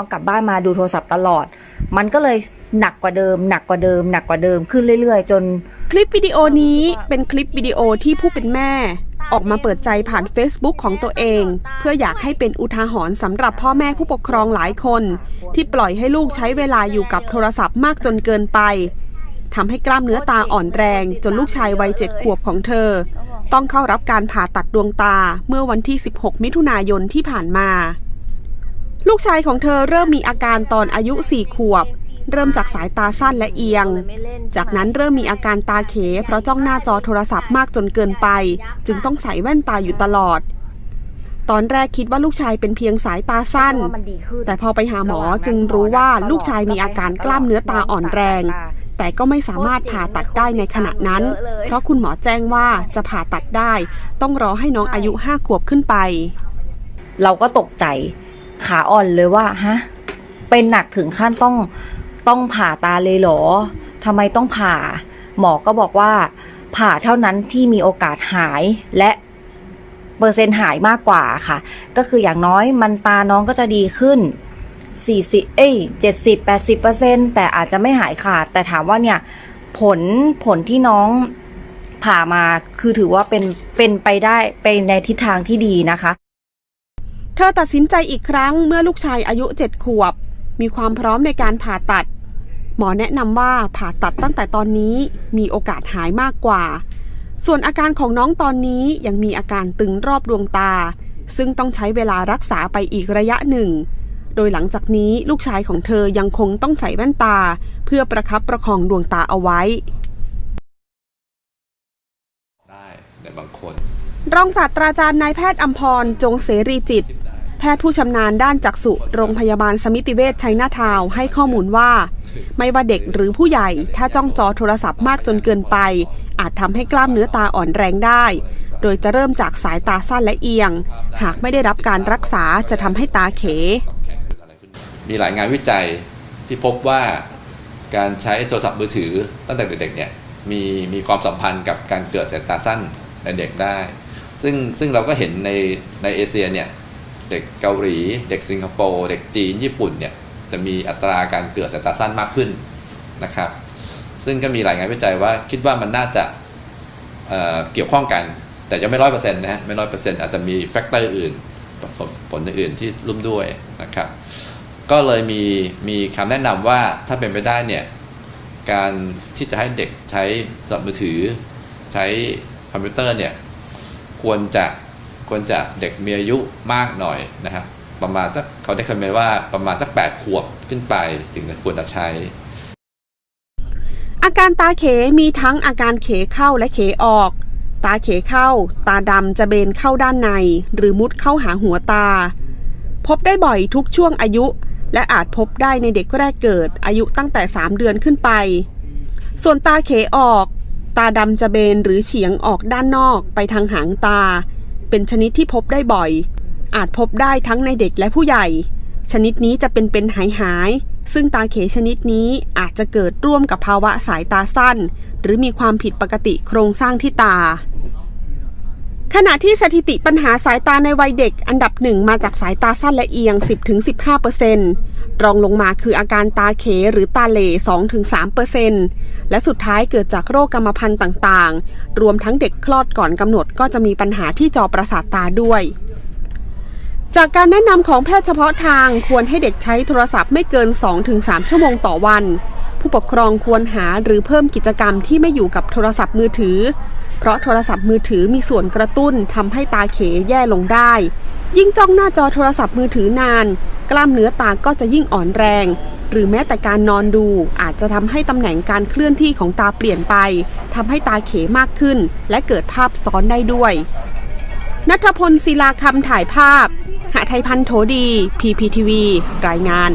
ตองกลับบ้านมาดูโทรศัพท์ตลอด มันก็เลยหนักกว่าเดิม หนักกว่าเดิม หนักกว่าเดิมขึ้นเรื่อย ๆ จน คลิปวิดีโอนี้เป็นคลิปวิดีโอที่ผู้เป็นแม่ ออกมาเปิดใจผ่าน Facebook ของตัวเอง เพื่ออยากให้เป็นอุทาหรณ์สำหรับพ่อแม่ผู้ปกครองหลายคน ที่ปล่อยให้ลูกใช้เวลาอยู่กับโทรศัพท์มากจนเกินไปทำให้กล้ามเนื้อตาอ่อนแรง จนลูกชายวัยเจ็ดขวบของเธอ ต้องเข้ารับการผ่าตัดดวงตาเมื่อวันที่ 16 มิถุนายนที่ผ่านมา ลูกชายของเธอเริ่มมีอาการตอนอายุ4ขวบ เริ่มจากสายตาสั้นและเอียง จากนั้นเริ่มมีอาการตาเข เพราะจ้องหน้าจอโทรศัพท์มากจนเกินไป จึงต้องใส่แว่นตาอยู่ตลอด ตอนแรกคิดว่าลูกชายเป็นเพียงสายตาสั้นว่ามันดีขึ้น แต่พอไปหาหมอจึงรู้ว่าลูกชายมีอาการกล้ามเนื้อตาอ่อนแรง แต่ก็ไม่สามารถผ่าตัดได้ในขณะนั้น เพราะคุณหมอแจ้งว่าจะผ่าตัดได้ ต้องรอให้น้องอายุห้าขวบขึ้นไป เราก็ตกใจ ขาอ่อนเลยว่าฮะเป็นหนักถึงขั้นต้องต้องผ่าตาเลยเหรอทำไมต้องผ่า หมอก็บอกว่า ผ่าเท่านั้นที่มีโอกาสหายและเปอร์เซ็นต์หายมากกว่าค่ะ ก็คืออย่างน้อยมันตาน้องก็จะดีขึ้น40เอ้ย70 80เปอร์เซ็นแต่อาจจะไม่หายขาด แต่ถามว่าเนี่ย ผลผลที่น้องผ่ามาคือถือว่าเป็นเป็นไปได้ไปในทิศทางที่ดีนะคะ เธอตัดสินใจอีกครั้งเมื่อลูกชายอายุเจ็ดขวบ มีความพร้อมในการผ่าตัด หมอแนะนำว่าผ่าตัดตั้งแต่ตอนนี้มีโอกาสหายมากกว่า ส่วนอาการของน้องตอนนี้ยังมีอาการตึงรอบดวงตา ซึ่งต้องใช้เวลารักษาไปอีกระยะหนึ่ง โดยหลังจากนี้ลูกชายของเธอยังคงต้องใส่แว่นตา เพื่อประคับประคองดวงตาเอาไว้ ได้ในบางคน รองศาสตราจารย์นายแพทย์อัมพร จงเสรีจิตแพทย์ผู้ชำนาญด้านจักษุโรงพยาบาลสมิติเวชชัยนาทาวให้ข้อมูลว่า ไม่ว่าเด็กหรือผู้ใหญ่ ถ้าจ้องจอโทรศัพท์มากจนเกินไป อาจทำให้กล้ามเนื้อตาอ่อนแรงได้ โดยจะเริ่มจากสายตาสั้นและเอียง หากไม่ได้รับการรักษาจะทำให้ตาเข มีหลายงานวิจัยที่พบว่าการใช้โทรศัพท์มือถือตั้งแต่เด็กๆเนี่ยมีมีความสัมพันธ์กับการเกิดสายตาสั้นในเด็กได้ ซึ่งซึ่งเราก็เห็นในในเอเชียเนี่ย เด็กเกาหลี เด็กสิงคโปร์ เด็กจีน ญี่ปุ่นเนี่ยจะมีอัตราการเกิดสายตาสั้นมากขึ้นนะครับ ซึ่งก็มีหลายงานวิจัยว่าคิดว่ามันน่าจะเเกี่ยวข้องกัน แต่ยังไม่ร้อยเปอร์เซ็นต์นะฮะไม่ร้อยเปอร์เซ็นต์อาจจะมีแฟกเตอร์อื่นผลผลอื่นที่ร่วมด้วยนะครับ ก็เลยมีมีคำแนะนำว่าถ้าเป็นไปได้เนี่ยการที่จะให้เด็กใช้โทรศัพท์มือถือ ใช้คอมพิวเตอร์เนี่ยควรจะ ควรจะเด็กมีอายุมากหน่อยนะครับประมาณสักเขาได้คำนวณว่าประมาณสัก 8 ขวบขึ้นไปถึงจะควรจะใช้ อาการตาเขมีทั้งอาการเขเข้าและเขออก ตาเขเข้า ตาดำจะเบนเข้าด้านใน หรือมุดเข้าหาหัวตา พบได้บ่อยทุกช่วงอายุ และอาจพบได้ในเด็กแรกเกิด อายุตั้งแต่ 3 เดือนขึ้นไป ส่วนตาเขออก ตาดำจะเบนหรือเฉียงออกด้านนอกไปทางหางตา เป็นชนิดที่พบได้บ่อย อาจพบได้ทั้งในเด็กและผู้ใหญ่ ชนิดนี้จะเป็นเป็นหายหาย ซึ่งตาเขชนิดนี้อาจจะเกิดร่วมกับภาวะสายตาสั้น หรือมีความผิดปกติโครงสร้างที่ตา ขณะที่สถิติปัญหาสายตาในวัยเด็ก อันดับหนึ่งมาจากสายตาสั้นและเอียง 10-15%รองลงมาคืออาการตาเขหรือตาเหล่2-3%และสุดท้ายเกิดจากโรคกรรมพันธุ์ต่างๆ รวมทั้งเด็กคลอดก่อนกำหนดก็จะมีปัญหาที่จอประสาทตาด้วย จากการแนะนำของแพทย์เฉพาะทางควรให้เด็กใช้โทรศัพท์ไม่เกิน 2-3 ชั่วโมงต่อวัน ผู้ปกครองควรหาหรือเพิ่มกิจกรรมที่ไม่อยู่กับโทรศัพท์มือถือ เพราะโทรศัพท์มือถือมีส่วนกระตุ้นทำให้ตาเขแย่ลงได้ ยิ่งจ้องหน้าจอโทรศัพท์มือถือนาน กล้ามเนื้อตาก็จะยิ่งอ่อนแรง หรือแม้แต่การนอนดูอาจจะทำให้ตำแหน่งการเคลื่อนที่ของตาเปลี่ยนไปทำให้ตาเขมากขึ้น และเกิดภาพซ้อนได้ด้วยนัทพลศิลาคำถ่ายภาพ หาไทยพันธ์โถดี PPTV รายงาน